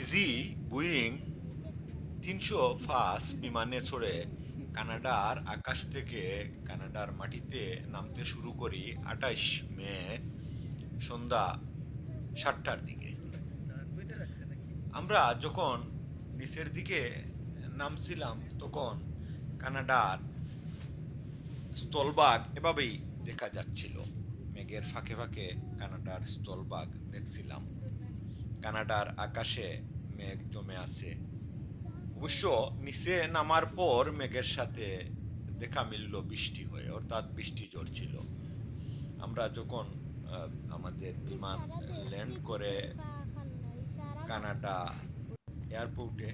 Easy বুইং তিনশো ফাস বিমানে চড়ে কানাডার আকাশ থেকে কানাডার মাটিতে নামতে শুরু করি আঠাইশ মে, সন্ধ্যা সাতটার দিকে। আমরা যখন নিচের দিকে নামছিলাম, তখন কানাডার স্থলভাগ এভাবেই দেখা যাচ্ছিল। মেঘের ফাঁকে ফাঁকে কানাডার স্থলভাগ দেখছিলাম। কানাডার আকাশে মেঘ জমে আছে। অবশ্য নিচে নামার পর মেঘের সাথে দেখা মিলল বৃষ্টি হয়ে, অর্থাৎ বৃষ্টি ঝরছিল আমরা যখন আমাদের বিমান ল্যান্ড করে কানাডা এয়ারপোর্টে,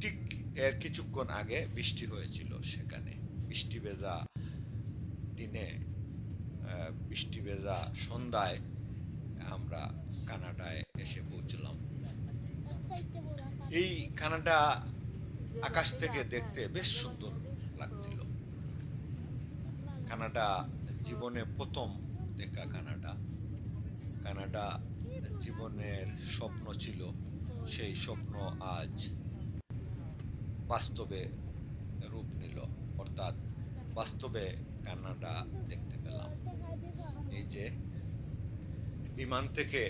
ঠিক এর কিছুক্ষণ আগে বৃষ্টি হয়েছিল সেখানে। বৃষ্টি ভেজা দিনে বৃষ্টি ভেজা সন্ধ্যায় আমরা কানাডায় এসে পৌঁছলাম। এই কানাডা আকাশ থেকে দেখতে বেশ সুন্দর লাগছিল। কানাডা জীবনে প্রথম দেখা কানাডা। কানাডা জীবনের স্বপ্ন ছিল, সেই স্বপ্ন আজ বাস্তবে রূপ নিল। অর্থাৎ বাস্তবে কানাডা দেখতে পেলাম। এই যে বিমান থেকে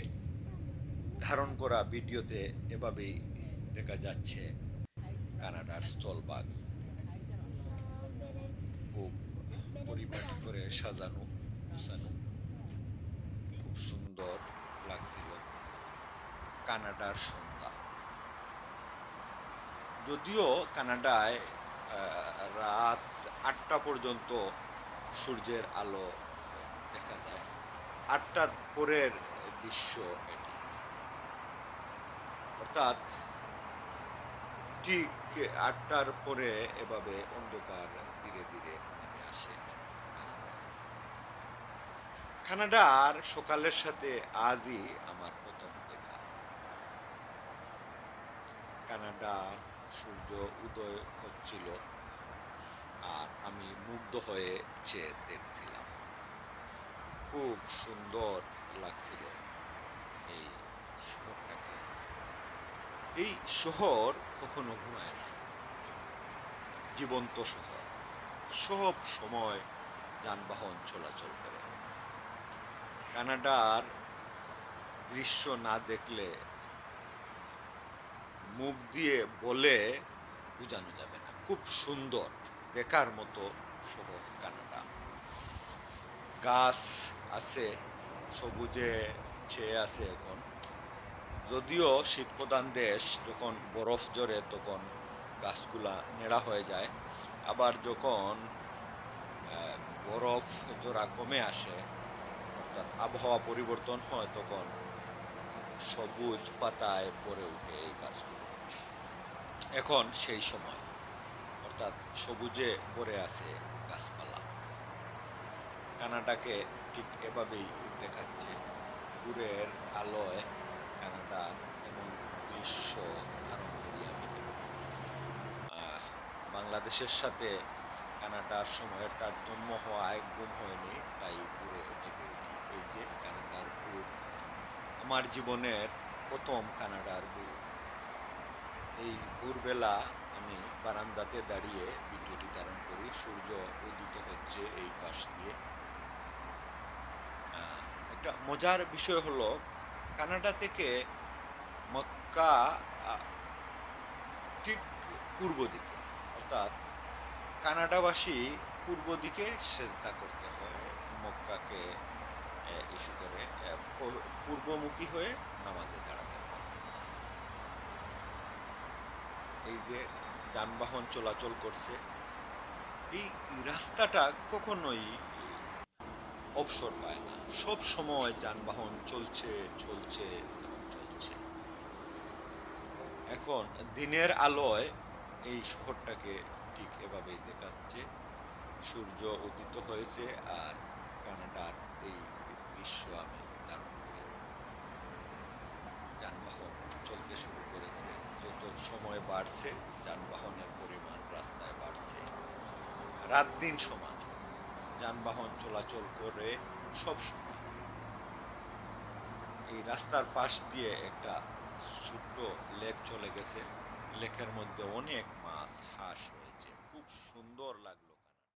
ধারণ করা ভিডিওতে এভাবেই দেখা যাচ্ছে কানাডার স্থলভাগ। খুব পরিপাটি করে সাজানো, গুছানো। খুব সুন্দর লাগছিল কানাডার সন্ধ্যা। যদিও কানাডায় রাত আটটা পর্যন্ত সূর্যের আলো আটটার পরের দৃশ্য এটি। অর্থাৎ ঠিক আটটার পরে এভাবে অন্ধকার ধীরে ধীরে নেমে আসে কানাডার সকালের সাথে আজই আমার প্রথম দেখা। কানাডার সূর্য উদয় হচ্ছিল আর আমি মুগ্ধ হয়ে চেয়ে দেখছিলাম। খুব সুন্দর লাগছিল এই শহরটাকে। এই শহর কখনো ঘুমায় না। জীবন্ত শহর। সব সময় যানবাহন চলাচল করে। কানাডার দৃশ্য না দেখলে মুখ দিয়ে বলে বোঝানো যাবে না। খুব সুন্দর, দেখার মতো শহর কানাডা। গাছ আছে, সবুজে ছেয়ে আছে এখন। যদিও শীতপ্রধান দেশ যখন বরফ জড়ে তখন গাছগুলা নেড়া হয়ে যায়। আবার যখন বরফ জোড়া কমে আসে, অর্থাৎ আবহাওয়া পরিবর্তন হয়, তখন সবুজ পাতায় ভরে ওঠে এই গাছগুলো। এখন সেই সময়, অর্থাৎ সবুজে ভরে আছে গাছপালা। কানাডাকে ঠিক এভাবেই দেখাচ্ছে। দূরের আলোয় কানাডার এমন দৃশ্য ধারণ করি আমি বাংলাদেশের সাথে কানাডার সময়ের তারতম্য হওয়ায় গুম হয়নি, তাই ঘুরে জেগে উঠি। এই যে কানাডার ঘুর আমার জীবনের প্রথম কানাডার ঘুর এই ভোরবেলা আমি বারান্দাতে দাঁড়িয়ে ভিডিওটি ধারণ করি। সূর্য উদিত হচ্ছে এই পাশ দিয়ে। একটা মজার বিষয় হলো, কানাডা থেকে মক্কা ঠিক পূর্ব দিকে, অর্থাৎ কানাডাবাসী পূর্ব দিকে সেজদা করতে হয়, মক্কাকে ইস্যু করে পূর্বমুখী হয়ে নামাজে দাঁড়াতে হয়। এই যে যানবাহন চলাচল করছে, এই রাস্তাটা কখনোই অবসর পায় না। সব সময় যানবাহন চলছে চলছে এবং চলছে। এখন দিনের আলোয় এই শহরটাকে ঠিক এভাবেই দেখাচ্ছে। সূর্য উদিত হয়েছে আর কানাডার এই দৃশ্য আমি ধারণ করি। যানবাহন চলতে শুরু করেছে। যত সময় বাড়ছে, যানবাহনের পরিমাণ রাস্তায় বাড়ছে। রাত দিন সমান। যানবাহন চলাচল করে সব সময়। এই রাস্তার পাশ দিয়ে একটা ছোট্ট লেক চলে গেছে। লেকের মধ্যে অনেক মাছ, হাঁস রয়েছে। খুব সুন্দর লাগল।